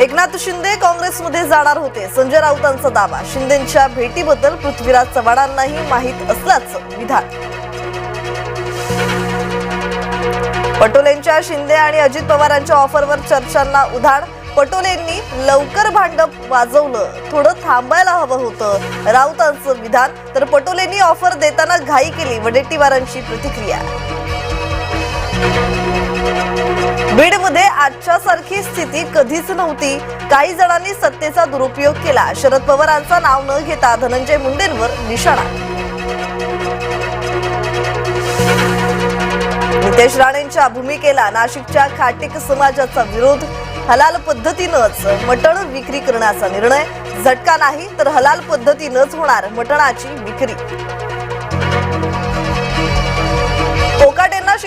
एकनाथ शिंदे काँग्रेसमध्ये जाणार होते. संजय राऊतांचा दावा. शिंदेच्या भेटीबद्दल पृथ्वीराज चव्हाणांनाही माहीत असल्याचं विधान पटोलेंच्या शिंदे आणि अजित पवारांच्या ऑफरवर चर्चांना उधाण. पटोलेंनी लवकर भांडप वाजवलं. थोडं थांबायला हवं होतं. राऊतांचं विधान तर पटोलेंनी ऑफर देताना घाई केली. वडेट्टीवारांची प्रतिक्रिया. बीडमध्ये आजच्या सारखी स्थिती कधीच नव्हती. काही जणांनी सत्तेचा दुरुपयोग केला. शरद पवारांचं नाव न घेता धनंजय मुंडेंवर निशाणा. नितेश राणेंच्या भूमिकेला नाशिकच्या खाटिक समाजाचा विरोध हलाल पद्धतीनंच मटण विक्री करण्याचा निर्णय. झटका नाही तर हलाल पद्धतीनंच होणार मटणाची विक्री.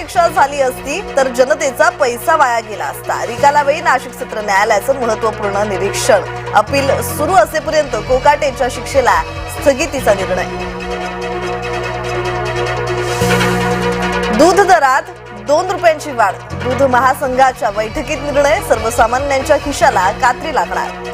शिक्षा झाली असती तर जनतेचा पैसा वाया गेला असता. रिकाला वेळी नाशिक सत्र न्यायालयाचं महत्त्वपूर्ण निरीक्षण. अपील सुरू असेपर्यंत कोकाटेच्या शिक्षेला स्थगितीचा निर्णय. दूध दरात दोन रुपयांची वाढ. दूध महासंघाच्या बैठकीत निर्णय सर्वसामान्यांच्या खिशाला कात्री लागणार.